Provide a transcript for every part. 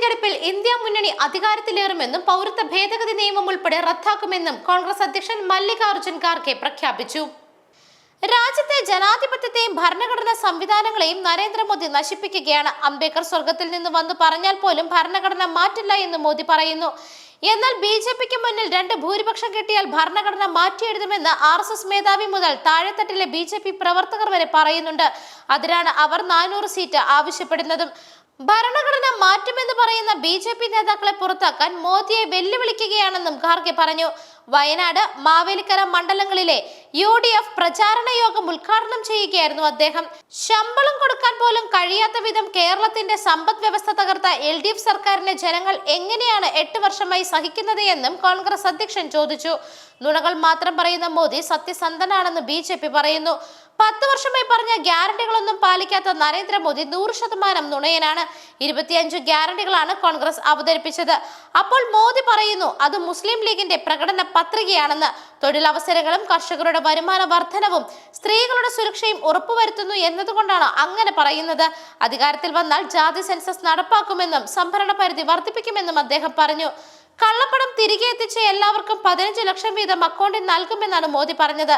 തെരഞ്ഞെടുപ്പിൽ ഇന്ത്യ മുന്നണി അധികാരത്തിലേറുമെന്നും പൗരത്വ ഭേദഗതി നിയമം ഉൾപ്പെടെ റദ്ദാക്കുമെന്നും കോൺഗ്രസ് അധ്യക്ഷൻ മല്ലികാർജുൻ ഖാർഗെ പ്രഖ്യാപിച്ചു. രാജ്യത്തെ ജനാധിപത്യത്തെയും ഭരണഘടനാ സംവിധാനങ്ങളെയും നരേന്ദ്രമോദി നശിപ്പിക്കുകയാണ്. അംബേദ്കർ സ്വർഗത്തിൽ നിന്ന് വന്നു പറഞ്ഞാൽ പോലും ഭരണഘടന മാറ്റില്ല എന്ന് മോദി പറയുന്നു. എന്നാൽ ബി ജെ പിക്ക് മുന്നിൽ രണ്ട് ഭൂരിപക്ഷം കിട്ടിയാൽ ഭരണഘടന മാറ്റിയെഴുതുമെന്ന് ആർ എസ് എസ് മേധാവി മുതൽ താഴെത്തട്ടിലെ ബി ജെ പി പ്രവർത്തകർ വരെ പറയുന്നുണ്ട്. അതിനാണ് അവർ നാനൂറ് സീറ്റ് ആവശ്യപ്പെടുന്നതും. ഭരണഘടന മാറ്റുമെന്ന് പറയുന്ന ബി ജെ പി നേതാക്കളെ പുറത്താക്കാൻ മോദിയെ വെല്ലുവിളിക്കുകയാണെന്നും ഖാർഗെ പറഞ്ഞു. വയനാട് മാവേലിക്കര മണ്ഡലങ്ങളിലെ യു ഡി എഫ് പ്രചാരണ യോഗം ഉദ്ഘാടനം ചെയ്യുകയായിരുന്നു അദ്ദേഹം. ശമ്പളം കൊടുക്കാൻ പോലും കഴിയാത്ത വിധം കേരളത്തിന്റെ സമ്പദ് വ്യവസ്ഥ തകർത്ത എൽ ഡി എഫ് സർക്കാരിനെ ജനങ്ങൾ എങ്ങനെയാണ് എട്ട് വർഷമായി സഹിക്കുന്നത് എന്നും കോൺഗ്രസ് അധ്യക്ഷൻ ചോദിച്ചു. നുണകൾ മാത്രം പറയുന്ന മോദി സത്യസന്ധനാണെന്ന് ബി പറയുന്നു. പത്ത് വർഷമായി പറഞ്ഞ ഗ്യാരണ്ടികളൊന്നും പാലിക്കാത്ത നരേന്ദ്രമോദി നൂറ് ശതമാനം നുണയനാണ്. ഇരുപത്തിയഞ്ച് ഗ്യാരണ്ടികളാണ് കോൺഗ്രസ് അവതരിപ്പിച്ചത്. അപ്പോൾ മോദി പറയുന്നു അത് മുസ്ലിം ലീഗിന്റെ പ്രകടന പത്രികയാണെന്ന്. തൊഴിലവസരങ്ങളും കർഷകരുടെ വരുമാന വർധനവും സ്ത്രീകളുടെ സുരക്ഷയും ഉറപ്പുവരുത്തുന്നു എന്നതുകൊണ്ടാണ് അങ്ങനെ പറയുന്നത്. അധികാരത്തിൽ വന്നാൽ ജാതി സെൻസസ് നടപ്പാക്കുമെന്നും സംഭരണ പരിധി വർദ്ധിപ്പിക്കുമെന്നും അദ്ദേഹം പറഞ്ഞു. കള്ളപ്പണം തിരികെ എത്തിച്ച എല്ലാവർക്കും പതിനഞ്ച് ലക്ഷം വീതം അക്കൗണ്ടിൽ നൽകുമെന്നാണ് മോദി പറഞ്ഞത്.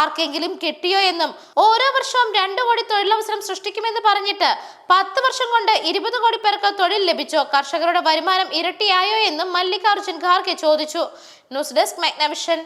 ആർക്കെങ്കിലും കിട്ടിയോ എന്നും ഓരോ വർഷവും രണ്ടു കോടി തൊഴിലവസരം സൃഷ്ടിക്കുമെന്ന് പറഞ്ഞിട്ട് പത്ത് വർഷം കൊണ്ട് ഇരുപത് കോടി പേർക്ക് തൊഴിൽ ലഭിച്ചോ? കർഷകരുടെ വരുമാനം ഇരട്ടിയായോ എന്നും മല്ലികാർജുൻ ഖാർഗെ ചോദിച്ചു. News desk Magnavision.